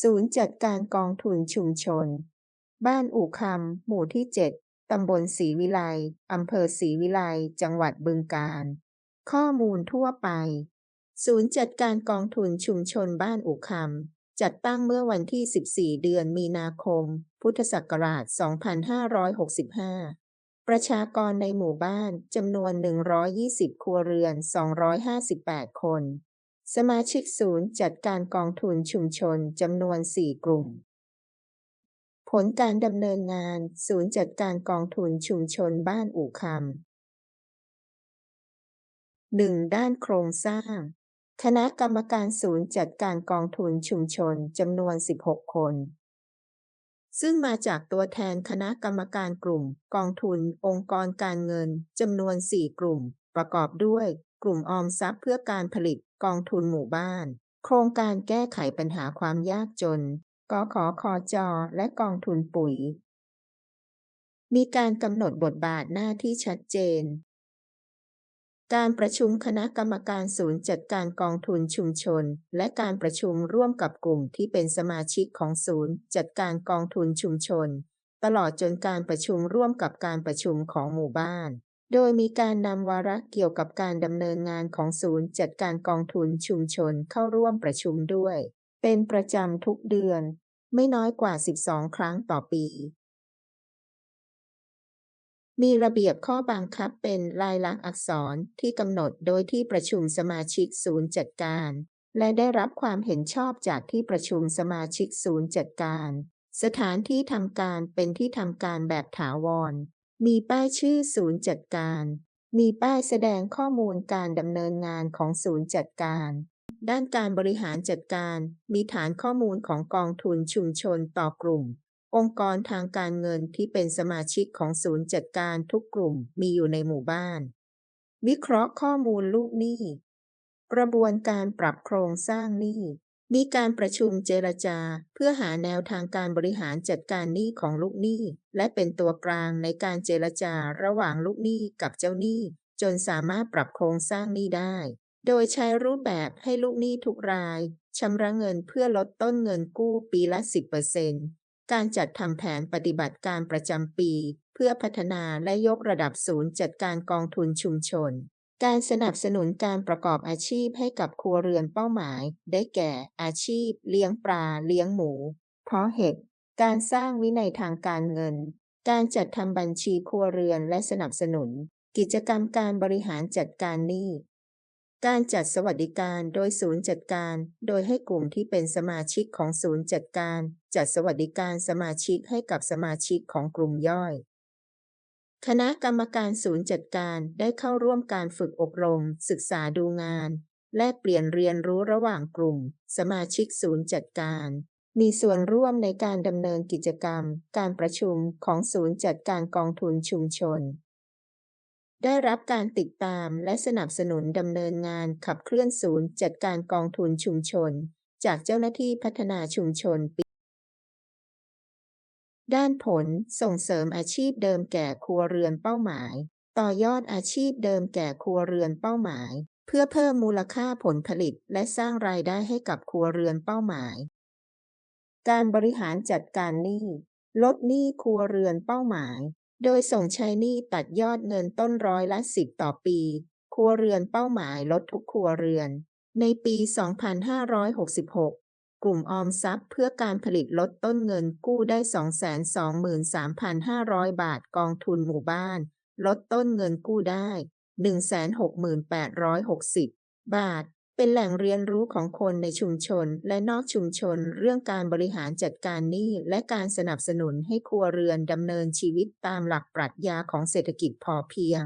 ศูนย์จัดการกองทุนชุมชน บ้านอู่คำหมู่ที่ 7 ตำบลศรีวิไลอำเภอศรีวิไลจังหวัดบึงกาฬ ข้อมูลทั่วไป ศูนย์จัดการกองทุนชุมชนบ้านอู่คำจัดตั้งเมื่อวันที่ 14 เดือนมีนาคม พุทธศักราช 2565 ประชากรในหมู่บ้านจำนวน 120 ครัวเรือน 258 คน สมาชิกศูนย์จัดการกองทุนชุมชนจำนวน 4 กลุ่ม ผลการดำเนินงาน ศูนย์จัดการกองทุนชุมชนบ้านอู่คำหนึ่งด้านโครงสร้าง คณะกรรมการศูนย์จัดการกองทุนชุมชนจำนวน 16 คน ซึ่งมาจากตัวแทนคณะกรรมการกลุ่ม กองทุน องค์กรการเงินจำนวน 4 กลุ่ม ประกอบด้วย กลุ่มออมทรัพย์เพื่อการผลิตกองทุนหมู่บ้าน โครงการแก้ไขปัญหาความยากจนกขอคอจและกองทุนปุ๋ย มีการกำหนดบทบาทหน้าที่ชัดเจน การประชุมคณะกรรมการศูนย์จัดการกองทุนชุมชน และการประชุมร่วมกับกลุ่มที่เป็นสมาชิกของศูนย์ จัดการกองทุนชุมชน ตลอดจนการประชุมร่วมกับการประชุมของหมู่บ้าน โดยมีการนำวาระเกี่ยวกับการดำเนินงานของศูนย์จัดการกองทุนชุมชนเข้าร่วมประชุมด้วย เป็นประจำทุกเดือน ไม่น้อยกว่า 12 ครั้งต่อปี มีระเบียบข้อบังคับเป็นลายลักษณ์อักษรที่กำหนดโดยที่ประชุมสมาชิกศูนย์จัดการ และได้รับความเห็นชอบจากที่ประชุมสมาชิกศูนย์จัดการ สถานที่ทำการเป็นที่ทำการแบบถาวร มีป้ายชื่อศูนย์จัดการ มีป้ายแสดงข้อมูลการดำเนินงานของศูนย์จัดการ ด้านการบริหารจัดการ มีฐานข้อมูลของกองทุนชุมชนต่อกลุ่ม องค์กรทางการเงินที่เป็นสมาชิกของศูนย์จัดการทุกกลุ่มมีอยู่ในหมู่บ้าน วิเคราะห์ข้อมูลลูกหนี้ กระบวนการปรับโครงสร้างหนี้ มีการประชุมเจรจา เพื่อหาแนวทางการบริหารจัดการหนี้ของลูกหนี้ และเป็นตัวกลางในการเจรจาระหว่างลูกหนี้กับเจ้าหนี้ จนสามารถปรับโครงสร้างหนี้ได้ โดยใช้รูปแบบให้ลูกหนี้ทุกรายชำระเงินเพื่อลดต้นเงินกู้ปีละ 10%การจัดทำแผนปฏิบัติการประจำปี เพื่อพัฒนาและยกระดับศูนย์จัดการกองทุนชุมชน การสนับสนุนการประกอบอาชีพให้กับครัวเรือนเป้าหมาย ได้แก่ อาชีพ เลี้ยงปลา เลี้ยงหมู เพาะเห็ด การสร้างวินัยทางการเงิน การจัดทำบัญชีครัวเรือนและสนับสนุน กิจกรรมการบริหารจัดการหนี้ การจัดสวัสดิการโดยศูนย์จัดการ โดยให้กลุ่มที่เป็นสมาชิกของศูนย์จัดการ จัดสวัสดิการสมาชิกให้กับสมาชิกของกลุ่มย่อย คณะกรรมการศูนย์จัดการได้เข้าร่วมการฝึกอบรม ศึกษาดูงาน แลกเปลี่ยนเรียนรู้ระหว่างกลุ่ม สมาชิกศูนย์จัดการ มีส่วนร่วมในการดำเนินกิจกรรม การประชุมของศูนย์จัดการกองทุนชุมชน ได้รับการติดตามและสนับสนุนดำเนินงานขับเคลื่อนศูนย์จัดการกองทุนชุมชน จากเจ้าหน้าที่พัฒนาชุมชนปี ด้านผลส่งเสริมอาชีพเดิมแก่ครัวเรือนเป้าหมาย ต่อยอดอาชีพเดิมแก่ครัวเรือนเป้าหมาย เพื่อเพิ่มมูลค่าผลผลิตและสร้างรายได้ให้กับครัวเรือนเป้าหมาย การบริหารจัดการหนี้ลดหนี้ครัวเรือนเป้าหมาย โดยส่งใช้หนี้ตัดยอดเงินต้นร้อยละสิบต่อปี ครัวเรือนเป้าหมายลดทุกครัวเรือน ในปี 2566 กลุ่มออมทรัพย์เพื่อการผลิตลดต้นเงินกู้ได้ 223,500 บาทกองทุนหมู่บ้าน ลดต้นเงินกู้ได้ 168,860 บาท เป็นแหล่งเรียนรู้ของคนในชุมชนและนอกชุมชนเรื่องการบริหารจัดการหนี้และการสนับสนุนให้ครัวเรือนดำเนินชีวิตตามหลักปรัชญาของเศรษฐกิจพอเพียง